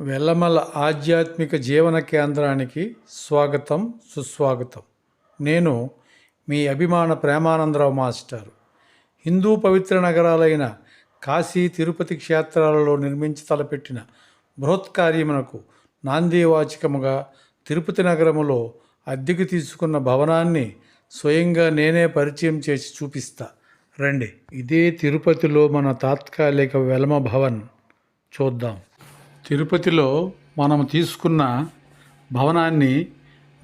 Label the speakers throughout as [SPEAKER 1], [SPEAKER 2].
[SPEAKER 1] వెల్లమల ఆధ్యాత్మిక జీవన కేంద్రానికి స్వాగతం సుస్వాగతం. నేను మీ అభిమాన ప్రేమానందరావు మాస్టర్. హిందూ పవిత్ర నగరాలైన కాశీ తిరుపతి క్షేత్రాలలో నిర్మించి తలపెట్టిన బృహత్ కార్యమునకు నాందివాచికముగా తిరుపతి నగరములో అద్దెకు తీసుకున్న భవనాన్ని స్వయంగా నేనే పరిచయం చేసి చూపిస్తా. రండి. ఇదే తిరుపతిలో మన తాత్కాలిక వెలమ భవన్ చూద్దాం. తిరుపతిలో మనం తీసుకున్న భవనాన్ని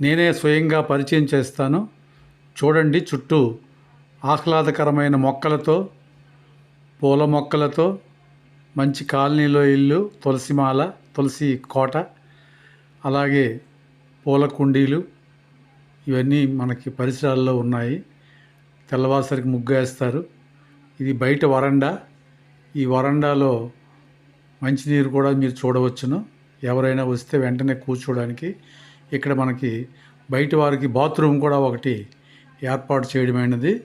[SPEAKER 1] నేనే స్వయంగా పరిచయం చేస్తాను. చూడండి చుట్టూ ఆహ్లాదకరమైన మొక్కలతో పూల మొక్కలతో మంచి కాలనీలో ఇల్లు తులసిమాల తులసి కోట అలాగే పూల కుండీలు ఇవన్నీ మనకి పరిసరాల్లో ఉన్నాయి. తెల్లవాసరికి ముగ్గు వేస్తారు ఇది బయట వరండా. ఈ వరండాలో మంచినీరు కూడా మీరు చూడవచ్చును. ఎవరైనా వస్తే వెంటనే కూర్చోడానికి. ఇక్కడ మనకి బయట వారికి బాత్రూమ్ కూడా ఒకటి ఏర్పాటు చేయడమైనది.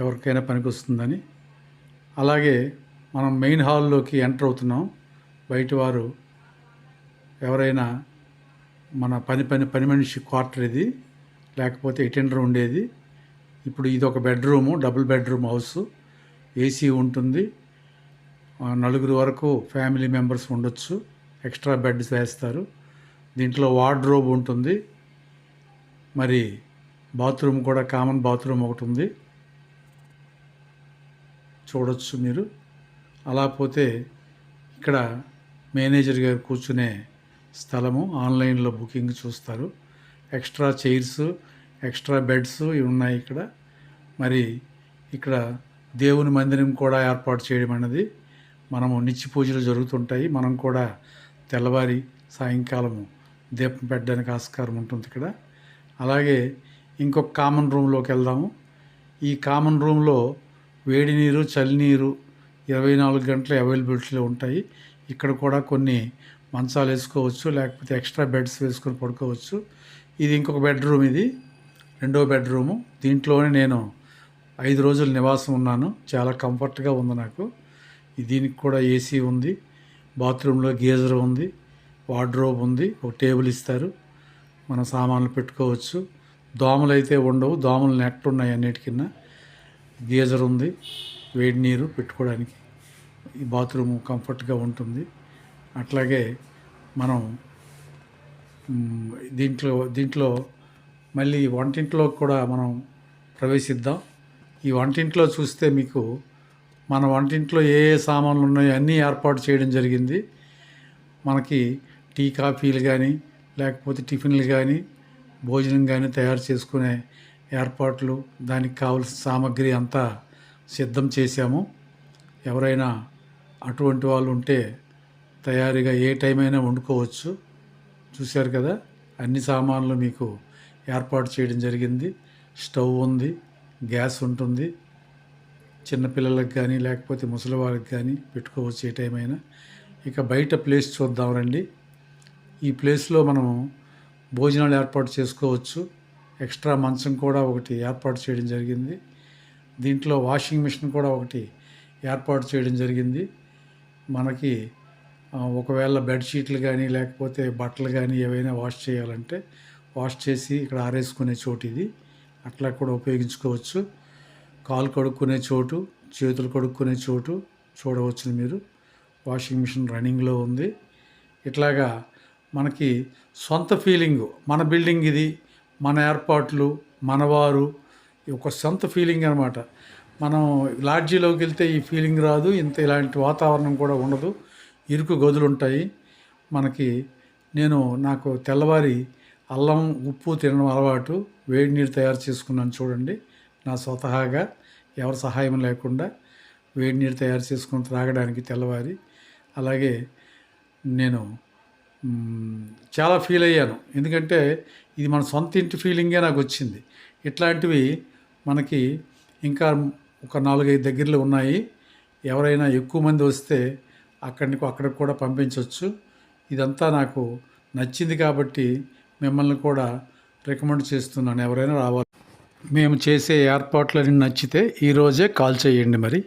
[SPEAKER 1] ఎవరికైనా పనికొస్తుందని. అలాగే మనం మెయిన్ హాల్లోకి ఎంటర్ అవుతున్నాం. బయట వారు ఎవరైనా మన పని పని పని మనిషి క్వార్టర్ ఇది. లేకపోతే ఎటెండర్ ఉండేది. ఇప్పుడు ఇది ఒక bedroom double bedroom house. AC ఉంటుంది. నలుగురు వరకు ఫ్యామిలీ మెంబర్స్ ఉండొచ్చు. ఎక్స్ట్రా బెడ్స్ వేస్తారు. దీంట్లో వార్డ్రోబ్ ఉంటుంది. మరి బాత్రూమ్ కూడా కామన్ బాత్రూమ్ ఒకటి ఉంది. చూడొచ్చు మీరు. అలా పోతే ఇక్కడ మేనేజర్ గారు కూర్చునే స్థలము ఆన్లైన్లో బుకింగ్ చూస్తారు. ఎక్స్ట్రా చైర్స్ ఎక్స్ట్రా బెడ్స్ ఇవి ఉన్నాయి ఇక్కడ. మరి ఇక్కడ దేవుని మందిరం కూడా ఏర్పాటు చేయడం అన్నది మనము నిత్య పూజలు జరుగుతుంటాయి. మనం కూడా తెల్లవారి సాయంకాలము దీపం పెట్టడానికి ఆస్కారం ఉంటుంది ఇక్కడ. అలాగే ఇంకొక కామన్ రూమ్లోకి వెళ్దాము. ఈ కామన్ రూమ్లో వేడి నీరు చలి నీరు ఇరవై నాలుగు గంటలు అవైలబిలిటీలో ఉంటాయి. ఇక్కడ కూడా కొన్ని మంచాలు వేసుకోవచ్చు లేకపోతే ఎక్స్ట్రా బెడ్స్ వేసుకొని పడుకోవచ్చు. ఇది ఇంకొక బెడ్రూమ్ ఇది. రెండో బెడ్రూము. దీంట్లోనే నేను ఐదు రోజులు నివాసం ఉన్నాను. చాలా కంఫర్ట్గా ఉంది నాకు. దీనికి కూడా ఏసీ ఉంది. బాత్రూంలో గీజర్ ఉంది. వార్డ్రోబ్ ఉంది. ఒక టేబుల్ ఇస్తారు. మన సామాన్లు పెట్టుకోవచ్చు. దోమలు అయితే ఉండవు. దోమలు నెట్ ఉన్నాయి అన్నిటికిన్న. గీజర్ ఉంది. వేడి నీరు పెట్టుకోవడానికి ఈ బాత్రూమ్ కంఫర్ట్గా ఉంటుంది. అట్లాగే మనం దీంట్లో దీంట్లో మళ్ళీ వంటింట్లో కూడా మనం ప్రవేశిద్దాం. ఈ వంటింట్లో చూస్తే మీకు మన వంటింట్లో ఏ ఏ సామాన్లు ఉన్నాయో అన్నీ ఏర్పాటు చేయడం జరిగింది. మనకి టీ కాఫీలు కానీ లేకపోతే టిఫిన్లు కానీ భోజనం కానీ తయారు చేసుకునే ఏర్పాట్లు దానికి కావలసిన సామాగ్రి అంతా సిద్ధం చేశాము. ఎవరైనా అటువంటి వాళ్ళు ఉంటే తయారీగా ఏ టైం అయినా వండుకోవచ్చు. చూశారు కదా అన్ని సామాన్లు మీకు ఏర్పాటు చేయడం జరిగింది. స్టవ్ ఉంది గ్యాస్ ఉంటుంది. చిన్నపిల్లలకు కానీ లేకపోతే ముసలివాళ్ళకి కానీ పెట్టుకోవచ్చు ఏ టైం అయినా. ఇక బయట ప్లేస్ చూద్దాం రండి. ఈ ప్లేస్లో మనం భోజనాలు ఏర్పాటు చేసుకోవచ్చు. ఎక్స్ట్రా మంచం కూడా ఒకటి ఏర్పాటు చేయడం జరిగింది. దీంట్లో వాషింగ్ మిషన్ కూడా ఒకటి ఏర్పాటు చేయడం జరిగింది. మనకి ఒకవేళ బెడ్షీట్లు కానీ లేకపోతే బట్టలు కానీ ఏవైనా వాష్ చేయాలంటే వాష్ చేసి ఇక్కడ ఆరేసుకునే చోటు ఇది. అట్లా కూడా ఉపయోగించుకోవచ్చు. కాలు కడుక్కునే చోటు చేతులు కడుక్కునే చోటు చూడవచ్చు మీరు. వాషింగ్ మిషన్ రన్నింగ్లో ఉంది. ఇట్లాగా మనకి సొంత ఫీలింగ్ మన బిల్డింగ్ ఇది మన ఏర్పాట్లు మనవారు ఒక సొంత ఫీలింగ్ అనమాట మనం లాడ్జీలోకి వెళ్తే ఈ ఫీలింగ్ రాదు ఇంత ఇలాంటి వాతావరణం కూడా ఉండదు. ఇరుకు గదులు ఉంటాయి మనకి నేను నాకు తెల్లవారి అల్లం ఉప్పు తినడం అలవాటు వేడి నీరు తయారు చేసుకున్నాను చూడండి నా స్వతహాగా. ఎవరి సహాయం లేకుండా వేడి నీరు తయారు చేసుకుని త్రాగడానికి తెల్లవారి. అలాగే నేను చాలా ఫీల్ అయ్యాను. ఎందుకంటే ఇది మన సొంత ఇంటి ఫీలింగే నాకు వచ్చింది. ఇట్లాంటివి మనకి ఇంకా ఒక నాలుగైదు దగ్గరలో ఉన్నాయి. ఎవరైనా ఎక్కువ మంది వస్తే అక్కడికి అక్కడికి కూడా పంపించవచ్చు ఇదంతా నాకు నచ్చింది కాబట్టి మిమ్మల్ని కూడా రికమెండ్ చేస్తున్నాను. ఎవరైనా రావాలి. మేము చేసే ఏర్పాట్లని నచ్చితే ఈరోజే కాల్ చేయండి మరి.